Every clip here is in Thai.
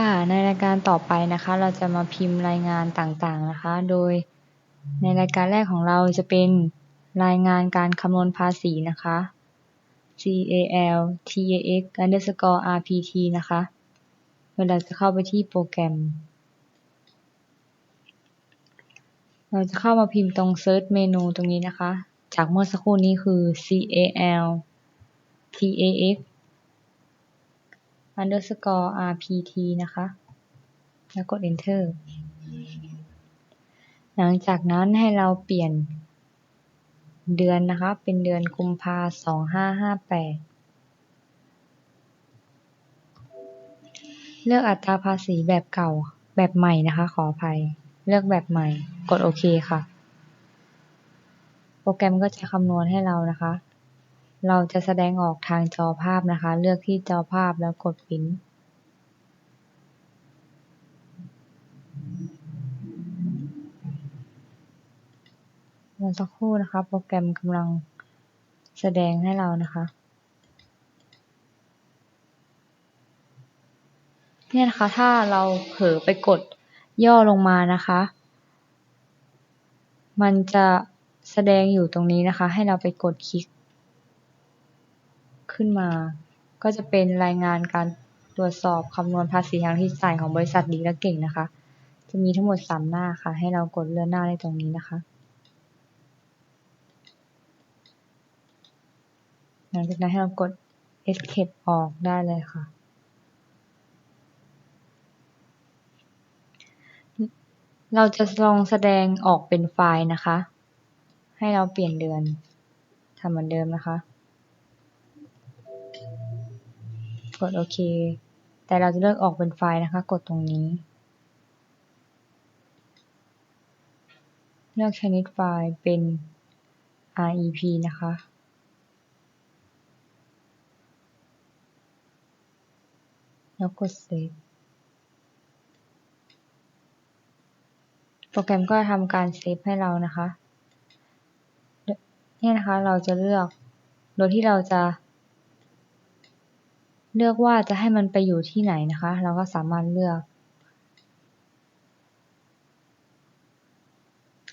ค่ะ ในรายการต่อไปนะคะ เราจะมาพิมพ์รายงานต่างๆนะคะ โดยในรายการแรกของเราจะเป็นรายงานการคำนวณภาษีนะคะ cal tax underscore rpt นะคะเวลาจะเข้าไปที่โปรแกรม เราจะเข้ามาพิมพ์ตรง search เมนูตรงนี้นะคะ จากเมื่อสักครู่นี้คือ cal tax underscore rpt นะคะ แล้วกด enter หลังจากนั้นให้เราเปลี่ยนเดือนนะคะ เป็นเดือนกุมภาสองห้าห้าแปดเลือกอัตราภาษีแบบเก่า แบบใหม่นะคะ ขออภัย เลือกแบบใหม่ กดโอเคค่ะ โปรแกรมก็จะคำนวณให้เรานะคะ เราจะแสดงออกทางจอภาพนะคะ เลือกที่จอภาพแล้วกดพิมพ์รอสักครู่นะคะ โปรแกรมกำลังแสดงให้เรานะคะ เนี่ยนะคะ ถ้าเราเผลอไปกดย่อลงมานะคะ มันจะแสดงอยู่ตรงนี้นะคะ ให้เราไปกดคลิก ขึ้นมา ก็จะเป็นรายงานการตรวจสอบคำนวณภาษีทางที่จ่ายของบริษัทดีและเก่งนะคะ จะมีทั้งหมดสามหน้าค่ะ ให้เรากดเลื่อนหน้าได้ตรงนี้นะคะหลังจากนั้นให้เรากด escape ออกได้เลยค่ะ เราจะลองแสดงออกเป็นไฟล์นะคะ ให้เราเปลี่ยนเดือนทำเหมือนเดิมนะคะ กดโอเค แต่เราจะเลือกออกเป็นไฟล์นะคะ กดตรงนี้ เลือกชนิดไฟล์เป็น REP นะคะ แล้วกด Save โปรแกรมก็ทำการเซฟให้เรานะคะ เนี่ยนะคะเราจะเลือก โดยที่เราจะ เลือกว่าจะให้มันไปอยู่ที่ไหนนะคะ เราก็สามารถเลือก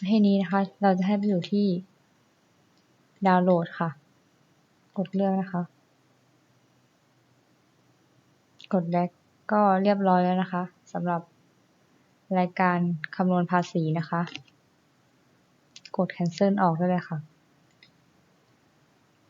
ให้นี้นะคะ เราจะให้ไปอยู่ที่ดาวน์โหลดค่ะ กดเลือกนะคะ กดแบ็กก็เรียบร้อยแล้วนะคะสำหรับรายการคำนวณภาษีนะคะ กด cancel ออกได้เลยค่ะ